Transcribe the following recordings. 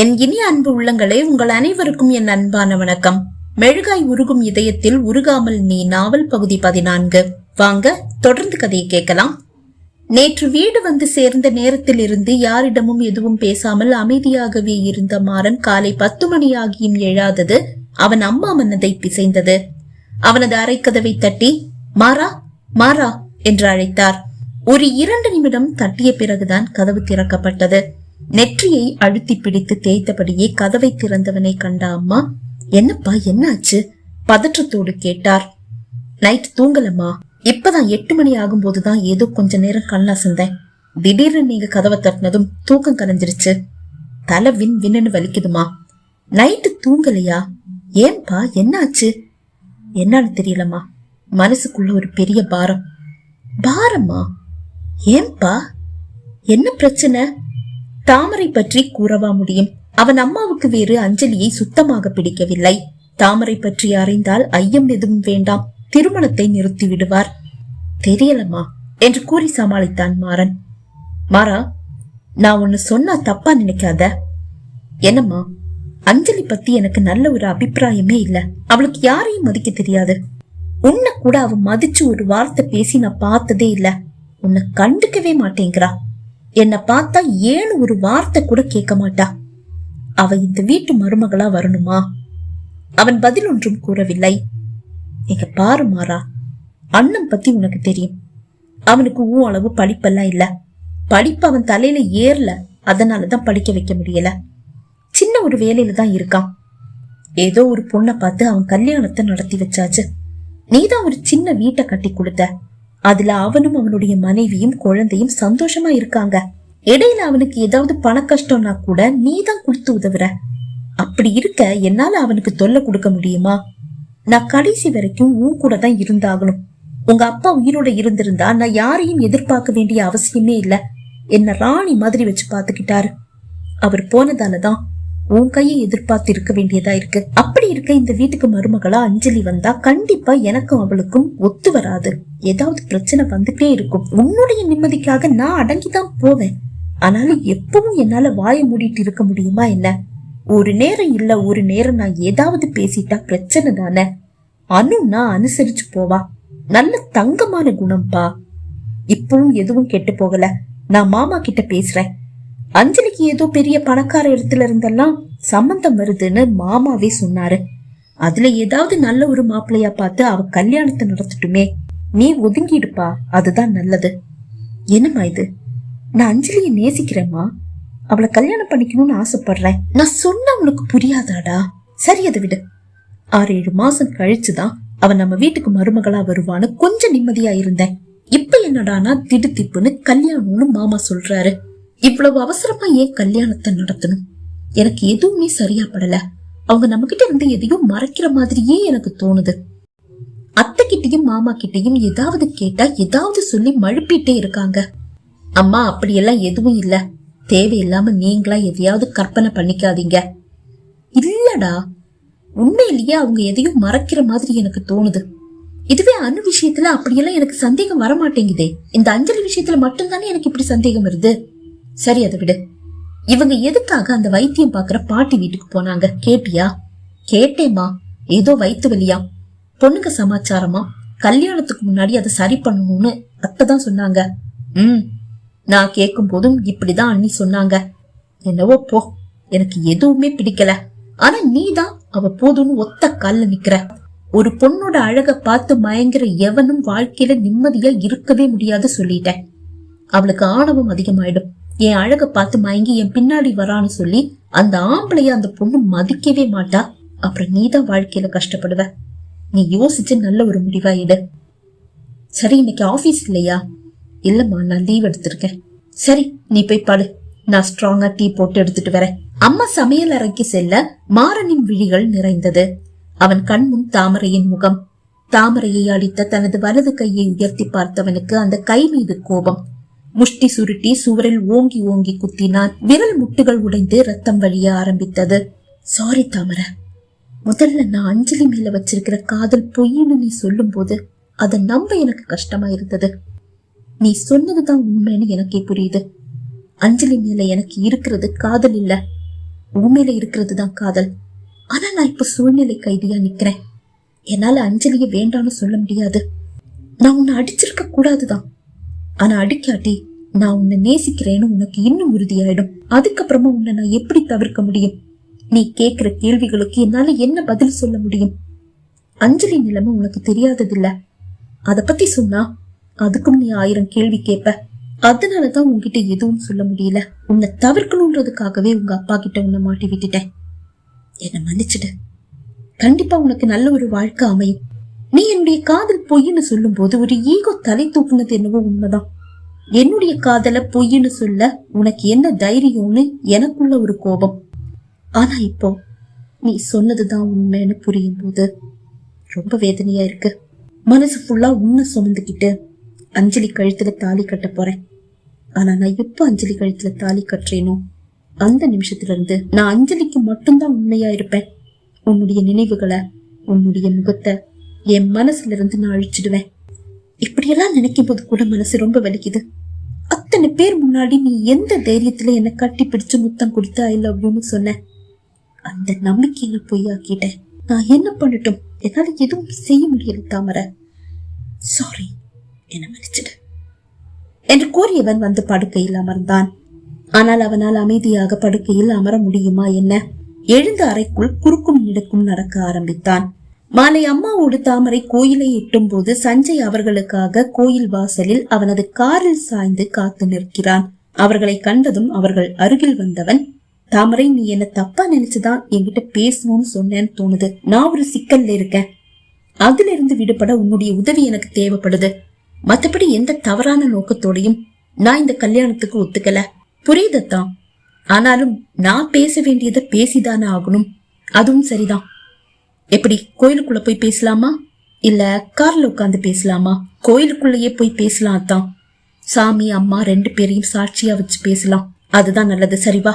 என் இனிய அன்பு உள்ளங்களே உங்கள் அனைவருக்கும் என் அன்பான வணக்கம். மெழுகாய் உருகும் இதயத்தில் உருகாமல் நீ நாவல் பகுதி பதினான்கு. வாங்க தொடர்ந்து கதையை கேட்கலாம். நேற்று வீடு வந்து சேர்ந்த நேரத்தில் இருந்து யாரிடமும் எதுவும் பேசாமல் அமைதியாகவே இருந்த மாறன் காலை பத்து மணியாகியும் எழாதது அவன் அம்மா மனதை பிசைந்தது. அவனது அரைக்கதவை தட்டி மாறா மாறா என்று அழைத்தார். ஒரு இரண்டு நிமிடம் தட்டிய பிறகுதான் கதவு திறக்கப்பட்டது. நெற்றியை அழுத்தி பிடித்து தேய்த்தபடியே கதவை திறந்தவனை கண்ட அம்மா என்னப்பா என்னாச்சு? பதற்றத்தோடு கேட்டார். நைட் தூங்கலம்மா. இப்பதான் எட்டு மணி ஆகும்போதுதான் ஏதோ கொஞ்ச நேரம் கண்ணா செந்தேன் திடீர்னு நீங்க கதவை தட்டினதும் தூக்கம் கலைஞ்சிருச்சு தலை வின் வின்னு வலிக்குதுமா நைட்டு தூங்கலையா? ஏன்பா என்னாச்சு? என்னன்னு தெரியலம்மா. மனசுக்குள்ள ஒரு பெரிய பாரம். பாரம்மா? ஏன்பா? என்ன பிரச்சனை? தாமரை பற்றி கூறவா முடியும்? அவன் அம்மாவுக்கு வேறு அஞ்சலியை சுத்தமாக பிடிக்கவில்லை. தாமரை பற்றி அறிந்தால் ஐயம் எதுவும் வேண்டாம். திருமணத்தை நிறுத்தி விடுவார். தெரியலம்மா என்று கூறி சமாளித்தான் மாறன். மாறா நான் ஒன்னு சொன்னா தப்பா நினைக்காத. என்னம்மா அஞ்சலி பத்தி எனக்கு நல்ல ஒரு அபிப்பிராயமே இல்ல. அவளுக்கு யாரையும் மதிக்க தெரியாது. உன்னை கூட அவ மதிச்சு ஒரு வார்த்தை பேசி நான் பார்த்ததே இல்ல. உன்னை கண்டுக்கவே மாட்டேங்கிறா. என்னை பார்த்தா ஏன் ஒரு வார்த்தை கூட கேட்க மாட்டா? அவ இந்த வீட்டு மருமகளா வரணுமா? அவன் பதில் ஒன்றும் கூறவில்லை. இங்க பாரு மாறா அண்ணன் பத்தி உனக்கு தெரியும். அவனுக்கு ஊ அளவு படிப்பெல்லாம் இல்ல. படிப்பு அவன் தலையில ஏறல அதனாலதான் படிக்க வைக்க முடியல. சின்ன ஒரு வேலையில தான் இருக்கான். ஏதோ ஒரு பொண்ணை பார்த்து அவன் கல்யாணத்தை நடத்தி வச்சாச்சு. நீதான் ஒரு சின்ன வீட்டை கட்டி கொடுத்த. அதுல அவனும் அவனுடைய மனைவியும் குழந்தையும் சந்தோஷமா இருக்காங்க. இடையில அவனுக்கு ஏதாவது பண கஷ்டம்னா கூட நீதான் கொடுத்து உதவுற. அப்படி இருக்க என்னால அவனுக்கு தொல்லை கொடுக்க முடியுமா? நான் கடைசி வரைக்கும் உன் கூட தான் இருந்தாகணும். உங்க அப்பா உயிரோட இருந்திருந்தா நான் யாரையும் எதிர்பார்க்க வேண்டிய அவசியமே இல்ல. என்ன ராணி மாதிரி வச்சு பாத்துக்கிட்டாரு. அவர் போனதாலதான் உன் கையை எதிர்பார்த்து இருக்க வேண்டியதா இருக்கு. அப்படி இருக்க இந்த வீட்டுக்கு மருமகளா அஞ்சலி வந்தா கண்டிப்பா எனக்கும் அவளுக்கும் ஒத்து வராது. ஏதாவது பிரச்சனை வந்துட்டே இருக்கும். உன்னுடைய நிம்மதிக்காக நான் அடங்கிதான் போவேன். ஆனாலும் எப்பவும் என்னால வாய மூடிட்டு இருக்க முடியுமா என்ன? ஒரு நேரம் இல்ல ஒரு நேரம் நான் ஏதாவது பேசிட்டா பிரச்சனை தானே? அனு நான் அனுசரிச்சு போவா. நல்ல தங்கமான குணம்பா. இப்பவும் எதுவும் கெட்டு போகல. நான் மாமா கிட்ட பேசுறேன். அஞ்சலிக்கு ஏதோ பெரிய பணக்கார இடத்துல இருந்தெல்லாம் சம்பந்தம் வருதுன்னு மாமாவே சொன்னாரு. அதுல ஏதாவது நல்ல ஒரு மாப்பிள்ளையா பார்த்து அவ கல்யாணத்தை நடத்தட்டுமே. நீ ஒதுங்கிடுப்பா. அதுதான் நல்லது. என்னம்மா இது? நான் அஞ்சலியை நேசிக்கிறேம்மா. அவளை கல்யாணம் பண்ணிக்கணும்னு ஆசைப்படுறேன். நான் சொன்ன அவனுக்கு புரியாதாடா. சரி அதை விடு. ஆறு ஏழு மாசம் கழிச்சுதான் அவன் நம்ம வீட்டுக்கு மருமகளா வருவான்னு கொஞ்சம் நிம்மதியா இருந்தேன். இப்ப என்னடானா திடுத்திப்புன்னு கல்யாணம்னு மாமா சொல்றாரு. இவ்வளவு அவசரமா ஏன் கல்யாணத்தை நடத்தணும்? எனக்கு எதுவுமே சரியா படல. அவங்க நம்ம கிட்ட இருந்து எதையும் மறைக்கிற மாதிரியே எனக்கு தோணுது. அத்தை கிட்டயும் மாமா கிட்டையும் ஏதாவது கேட்டா ஏதாவது சொல்லி மழுப்பிட்டே இருக்காங்க. அம்மா அப்படியெல்லாம் எதுவும் இல்ல. தேவையில்லாம நீங்களா எதையாவது கற்பனை பண்ணிக்காதீங்க. இல்லடா. உண்மையிலேயே அவங்க எதையும் மறைக்கிற மாதிரி எனக்கு தோணுது. இதுவே அணு விஷயத்துல அப்படியெல்லாம் எனக்கு சந்தேகம் வர மாட்டேங்குதே இந்த அஞ்சலி விஷயத்துல மட்டும்தானே எனக்கு இப்படி சந்தேகம் வருது? சரி அதை விடு. இவங்க எதுக்காக அந்த வைத்தியம் பாக்குற பாட்டி வீட்டுக்கு போனாங்க? கேட்டியா? கேட்டேம்மா. ஏதோ வயிற்று வலியா? பொண்ணுங்க சமாச்சாரமா? கல்யாணத்துக்கு முன்னாடி அதை சரி பண்ணணும்னு அத்தைதான் சொன்னாங்க. ம் நான் கேட்கும் போதும் இப்படிதான் அண்ணி சொன்னாங்க. என்னவோ போ எனக்கு எதுவுமே பிடிக்கல. ஆனா நீதான் அவ போதும்னு ஒத்த கால்ல நிக்கிற. ஒரு பொண்ணோட அழக பார்த்து மயங்குற எவனும் வாழ்க்கையில நிம்மதியா இருக்கவே முடியாது சொல்லிட்டேன். அவளுக்கு ஆணவம் அதிகமாயிடும். என் அழக பார்த்து மயங்கி என் பின்னாடி வரான்னு சொல்லி அந்த ஆம்பளைய அந்த பொண்ணு மதிக்கவே மாட்டா. அப்புறம் நீதான் வாழ்க்கையில கஷ்டப்படுவ. நீ யோசிச்சு நல்ல ஒரு முடிவா எடு சரி இன்னைக்கு ஆபீஸ் இல்லையா? இல்லம்மா நான் லீவ் எடுத்திருக்கேன். சரி நீ போய் பாடு. நான் ஸ்ட்ராங்கா டீ போட்டு எடுத்துட்டு வரேன். அம்மா சமையல் அறைக்கு செல்ல மாறனின் விழிகள் நிறைந்தது. அவன் கண்முன் தாமரையின் முகம். தாமரையை அடித்த தனது வலது கையை உயர்த்தி பார்த்தவனுக்கு அந்த கை மீது கோபம். முஷ்டி சுருட்டி சுவரில் ஓங்கி ஓங்கி குத்தினான். விரல் முட்டுகள் உடைந்து ரத்தம் வழிய ஆரம்பித்தது. சாரி தாமரை. முதல்ல நான் அஞ்சலி மேல வச்சிருக்கிற காதல் பொய்ன்னு நீ சொல்லும் போது அதை நம்ப எனக்கு கஷ்டமா இருந்தது. நீ சொன்னதுதான் உண்மைன்னு எனக்கே புரியுது. அஞ்சலி மேல எனக்கு இருக்கிறது காதல் இல்ல. உண்மையில இருக்கிறது தான் காதல். ஆனா நான் இப்ப சூழ்நிலை கைதியா நிக்கிறேன். என்னால அஞ்சலிய வேண்டாம்னு சொல்ல முடியாது. நான் உன்னை அடிச்சிருக்க கூடாதுதான். ஆனா அடிக்காட்டி நான் உன்னை நேசிக்கிறேன்னு உனக்கு இன்னும் உறுதியாயிடும். அதுக்கப்புறமா உன்னை நான் எப்படி தவிர்க்க முடியும்? நீ கேக்குற கேள்விகளுக்கு என்னால என்ன பதில் சொல்ல முடியும்? அஞ்சலி நிலைமை உனக்கு தெரியாததில்ல. அத பத்தி சொன்னா அதுக்கும் நீ ஆயிரம் கேள்வி கேட்ப அதனாலதான் உன்கிட்ட எதுவும் சொல்ல முடியல. உன்னை தவிர்க்கணுன்றதுக்காகவே உங்க அப்பா கிட்ட உன்னை மாட்டி விட்டுட்டேன். என்ன மன்னிச்சிடு. கண்டிப்பா உனக்கு நல்ல ஒரு வாழ்க்கை அமையும். நீ என்னுடைய காதல் பொய்ன்னு சொல்லும் போது ஒரு ஈகோ தலை தூக்குனது என்னவோ உண்மைதான். என்னுடைய காதல பொய்ன்னு சொல்ல உனக்கு என்ன தைரியம்னு எனக்குள்ள ஒரு கோபம். ஆனா இப்போ நீ சொன்னதுதான் உண்மைன்னு புரியும் போது ரொம்ப வேதனையா இருக்கு. மனசு ஃபுல்லா உன்னை சுமந்துக்கிட்டு அஞ்சலி கழுத்துல தாலி கட்ட போறேன். ஆனா நான் எப்ப அஞ்சலி கழுத்துல தாலி கட்டுறேனோ அந்த நிமிஷத்துல இருந்து நான் அஞ்சலிக்கு மட்டும்தான் உண்மையா இருப்பேன். உன்னுடைய நினைவுகளை உன்னுடைய முகத்தை என் மனசுல இருந்து நான் அழிச்சிடுவேன். இப்படியெல்லாம் நினைக்கும் போது கூட மனசு ரொம்ப வலிக்குது. அத்தனை பேர் முன்னாடி நீ எந்த தைரியத்துல என்ன கட்டி பிடிச்சு முத்தம் கொடுத்து ஐ லவ் யூன்னு சொன்ன? அந்த நம்பிக்கையில பொய்யாக்கிட்டேன். நான் என்ன பண்ணட்டும்? என்னால எதுவும் செய்ய முடியல தாமரை. சாரி என்ன மன்னிச்சிடு. என்று கூறியவன் வந்து படுக்கையில் அமர்ந்தான். ஆனால் அவனால் அமைதியாக படுக்கையில் அமர முடியுமா என்ன? எழுந்த அறைக்குள் குறுக்கும் நெடுக்கும் நடக்க ஆரம்பித்தான். மாலை அம்மாவோடு தாமரை கோயிலை எட்டும் போது சஞ்சய் அவர்களுக்காக கோயில் வாசலில் அவனது காரில் சாய்ந்து காத்து நிற்கிறான். அவர்களை கண்டதும் அவர்கள் அருகில் வந்தவன் தாமரை நீ என்ன தப்பா நினைச்சுதான் என்கிட்ட பேசணும்னு சொன்னேன்னு தோணுது. நான் ஒரு சிக்கல்ல இருக்கேன். அதுல இருந்து விடுபட உன்னுடைய உதவி எனக்கு தேவைப்படுது. மத்தபடி எந்த தவறான நோக்கத்தோடையும் நான் இந்த கல்யாணத்துக்கு ஒத்துக்கல. புரியுதத்தான் ஆனாலும் நான் பேச வேண்டியதை பேசிதானே ஆகணும். அதுவும் சரிதான். எப்படி கோயிலுக்குள்ள போய் பேசலாமா? இல்ல கார்ல உட்காந்து பேசலாமா? கோயிலுக்குள்ளேயே போய் பேசலாம் அத்தான் சாமி அம்மா ரெண்டு பேரையும் சாட்சியா வச்சு பேசலாம். அதுதான் நல்லது சரிவா?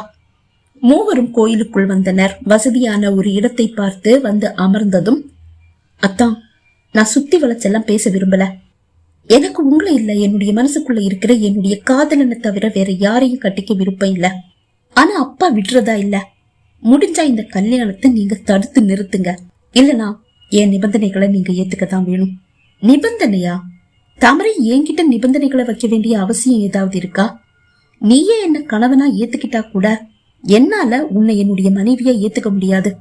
மூவரும் கோயிலுக்குள் வந்தனர். வசதியான ஒரு இடத்தை பார்த்து வந்து அமர்ந்ததும் அத்தான் நான் சுத்தி வளைச்செல்லாம் பேச விரும்பல. எனக்கு உங்களை இல்ல என்னுடைய மனசுக்குள்ள இருக்கிற என்னுடைய காதலனை தவிர வேற யாரையும் கட்டிக்க விருப்பம் இல்ல. ஆனா அப்பா விடுறதா இல்ல. முடிஞ்சா இந்த கல்யாணத்தை நீங்க தடுத்து நிறுத்துங்க. இல்லனா என் நிபந்தனைகளை நீங்க ஏத்துக்கத்தான் வேணும். நிபந்தனையா? தாமரை என்கிட்ட நிபந்தனைகளை வைக்க வேண்டிய அவசியம் ஏதாவது இருக்கா? நீயே என்ன கணவனா ஏத்துக்கிட்டா கூட என்னால உன்னை என்னுடைய மனைவியா ஏத்துக்க முடியாது.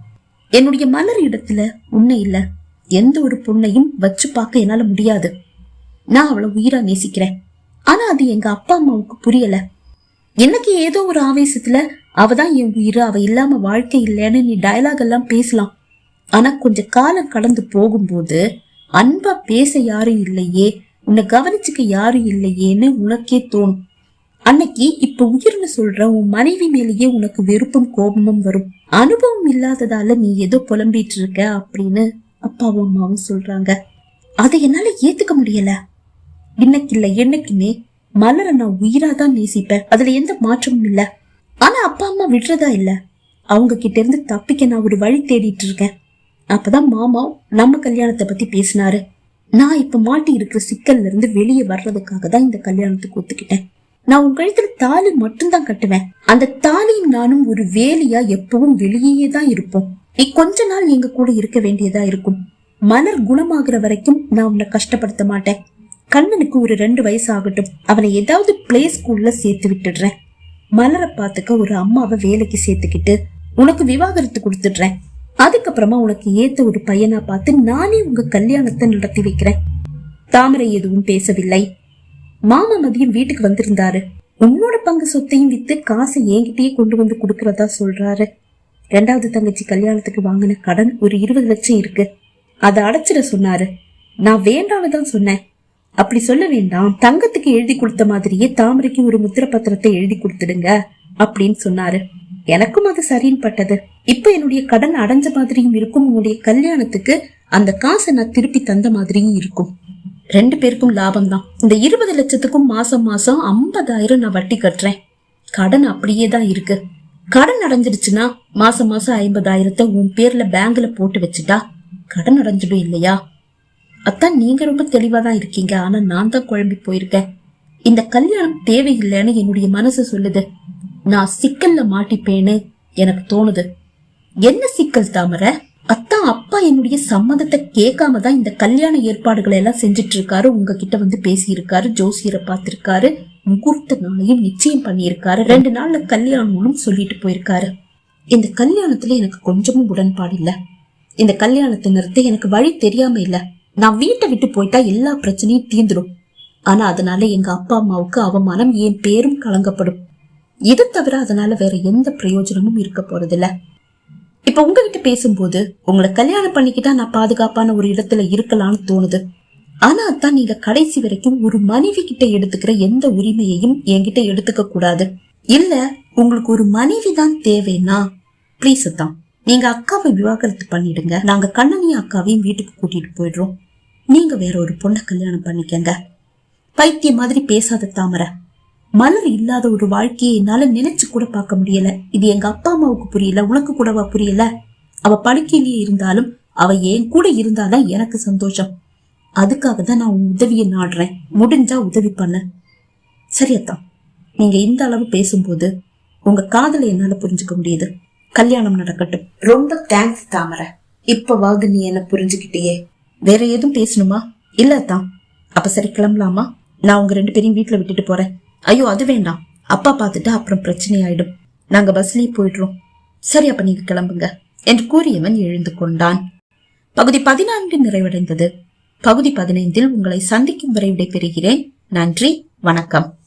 என்னுடைய மலர் இடத்துல உன்னை இல்ல. எந்த ஒரு பொண்ணையும் வச்சு பார்க்க என்னால முடியாது. நான் அவளை உயிரா நேசிக்கிறேன். ஆனா அது எங்க அப்பா அம்மாவுக்கு புரியல. எனக்கு ஏதோ ஒரு ஆவேசத்துல அவதான் என் உயிர் அவ இல்லாம வாழ்க்கை இல்லைன்னு நீ டயலாக் எல்லாம் பேசலாம். ஆனா கொஞ்சம் காலம் கடந்து போகும்போது அன்பா பேச யாரும் இல்லையே உன்னை கவனிச்சுக்க யாரும் இல்லையேன்னு உனக்கே தோணும். அன்னைக்கு இப்ப உயிர்னு சொல்ற உன் மனைவி மேலேயே உனக்கு வெறுப்பும் கோபமும் வரும். அனுபவம் இல்லாததால நீ ஏதோ புலம்பிட்டு இருக்க அப்படின்னு அப்பாவும் அம்மாவும் சொல்றாங்க. அதை என்னால ஏத்துக்க முடியல. இன்னைக்கு இல்ல என்னைக்குமே மலரை நான் உயிரா தான் நேசிப்பேன். அதுல எந்த மாற்றமும் இல்ல. ஆனா அப்பா அம்மா விடுறதா இல்ல. அவங்க கிட்ட இருந்து தப்பிக்க நான் ஒரு வழி தேடிட்டு இருக்கேன். அப்பதான் மாமா நம்ம கல்யாணத்தை பத்தி பேசினாரு. நான் இப்ப மாட்டி இருக்கிற சிக்கல்ல இருந்து வெளியே வர்றதுக்காக தான் இந்த கல்யாணத்துக்கு ஒத்துக்கிட்டேன். நான் உன் கழுத்துல தாலி மட்டும்தான் கட்டுவேன். அந்த தாலியும் நானும் ஒரு வேலியா எப்பவும் வெளியே தான் இருப்போம். நீ கொஞ்ச நாள் எங்க கூட இருக்க வேண்டியதா இருக்கும். மலர் குணமாகிற வரைக்கும் நான் உன்னை கஷ்டப்படுத்த மாட்டேன். கண்ணனுக்கு ஒரு ரெண்டு வயசு ஆகட்டும். அவனை ஏதாவது பிளே ஸ்கூல்ல சேர்த்து விட்டுடுறேன். மலரை பார்த்துக்க ஒரு அம்மாவை வேலைக்கு சேர்த்துக்கிட்டு உனக்கு விவாகரத்து கொடுத்துடுறேன். அதுக்கப்புறமா உனக்கு ஏத்த ஒரு பையனா பார்த்து நானே உங்க கல்யாணத்தை நடத்தி வைக்கிறேன். தாமரை எதுவும் பேசவில்லை. மாமா மதியம் வீட்டுக்கு வந்திருந்தாரு. உன்னோட பங்கு சொத்தையும் வித்து காசை என்கிட்டயே கொண்டு வந்து கொடுக்கறதா சொல்றாரு. ரெண்டாவது தங்கச்சி கல்யாணத்துக்கு வாங்கின கடன் ஒரு இருபது லட்சம் இருக்கு. அதை அடைச்சிட சொன்னாரு. நான் வேண்டான்னு தான் சொன்னேன். அப்படி சொல்ல வேண்டாம். தங்கத்துக்கு எழுதி கொடுத்த மாதிரியே தாமரைக்கு ஒரு முத்திர பத்திரத்தை எழுதி கொடுத்துடுங்க அப்படின்னு சொன்னாரு. எனக்கும் அது சரின்னு பட்டது. இப்ப என்னுடைய கடன் அடைஞ்ச மாதிரியும் இருக்கும். உன்னுடைய கல்யாணத்துக்கு அந்த காசை நான் திருப்பி தந்த மாதிரியும் இருக்கும். ரெண்டு பேருக்கும் லாபம் தான் இந்த இருபது லட்சத்துக்கும் மாசம் மாசம் ஐம்பதாயிரம் நான் வட்டி கட்டுறேன். கடன் அப்படியே தான் இருக்கு. கடன் அடைஞ்சிருச்சுன்னா மாசம் மாசம் ஐம்பதாயிரத்தை உன் பேர்ல பேங்க்ல போட்டு வச்சுட்டா கடன் அடைஞ்சிடும் இல்லையா? அத்தான் நீங்க ரொம்ப தெளிவா தான் இருக்கீங்க. ஆனா நான் தான் குழம்பி போயிருக்கேன். இந்த கல்யாணம் தேவையில்லைன்னு என்னுடைய மனசு சொல்லுது. நான் சிக்கல்ல மாட்டிப்பேன்னு எனக்கு தோணுது. என்ன சிக்கல் தாமரை? அத்தான் அப்பா என்னுடைய சம்மதத்தை கேட்காம தான் இந்த கல்யாண ஏற்பாடுகளை எல்லாம் செஞ்சுட்டு இருக்காரு உங்ககிட்ட வந்து பேசியிருக்காரு ஜோசியரை பார்த்திருக்காரு முகூர்த்த நாளையும் நிச்சயம் பண்ணியிருக்காரு. ரெண்டு நாள்ல கல்யாணம்னு சொல்லிட்டு போயிருக்காரு. இந்த கல்யாணத்துல எனக்கு கொஞ்சமும் உடன்பாடு இல்ல. இந்த கல்யாணத்தை நிறுத்த எனக்கு வழி தெரியாம இல்ல. நான் வீட்டை விட்டு போயிட்டா எல்லா பிரச்சனையும் தீந்துடும் ஆனா அதனால எங்க அப்பா அம்மாவுக்கு அவமானம் என் பேரும் கலங்கப்படும். இது தவிர அதனால வேற எந்த பிரயோஜனமும் இருக்க போறதில்லை. இப்ப உங்ககிட்ட பேசும்போது உங்களை கல்யாணம் பண்ணிக்கிட்டா நான் பாதுகாப்பான ஒரு இடத்துல இருக்கலாம்னு தோணுது. ஆனா தான் நீங்க கடைசி வரைக்கும் ஒரு மனைவி கிட்ட எடுத்துக்கிற எந்த உரிமையையும் என்கிட்ட எடுத்துக்க கூடாது. இல்ல உங்களுக்கு ஒரு மனைவி தான் தேவைன்னா ப்ளீஸ் அத்தான் நீங்க அக்காவை விவாகரத்து பண்ணிடுங்க. நாங்க கண்ணனையும் அக்காவையும் வீட்டுக்கு கூட்டிட்டு போயிடுறோம். நீங்க வேற ஒரு பொண்ணை கல்யாணம் பண்ணிக்கங்க. பைத்தியம் மாதிரி பேசாத தாமரை. மலர் இல்லாத ஒரு வாழ்க்கையை என்னால நினைச்சு கூட பார்க்க முடியல. இது எங்க அப்பா அம்மாவுக்கு புரியல உனக்கு கூடவா புரியல? அவ படுக்கையிலேயே இருந்தாலும் அவ என் கூட இருந்தாதான் எனக்கு சந்தோஷம். அதுக்காக தான் நான் உன் உதவியை நாடுறேன். முடிஞ்சா உதவி பண்ண. சரியத்தான் நீங்க இந்த அளவு பேசும்போது உங்க காதலை என்னால புரிஞ்சுக்க முடியுது. கல்யாணம் நடக்கட்டும். ரொம்ப தேங்க்ஸ் தாமரை. இப்பவாவது நீ என்ன புரிஞ்சுக்கிட்டியே. வேற எதுவும் பேசணுமா? இல்ல தான் அப்ப சரி கிளம்பலாமா? நான் உங்க ரெண்டு பேரையும் வீட்டுல விட்டுட்டு போறேன். ஐயோ அது வேண்டாம். அப்பா பார்த்துட்டு அப்புறம் பிரச்சனை ஆயிடும் நாங்க பஸ்லயே போயிடுறோம். சரி அப்ப நீங்க கிளம்புங்க என்று கூறியவன் எழுந்து கொண்டான். பகுதி பதினான்கு நிறைவடைந்தது. பகுதி பதினைந்தில் உங்களை சந்திக்கும் வரை விடைபெறுகிறேன். நன்றி வணக்கம்.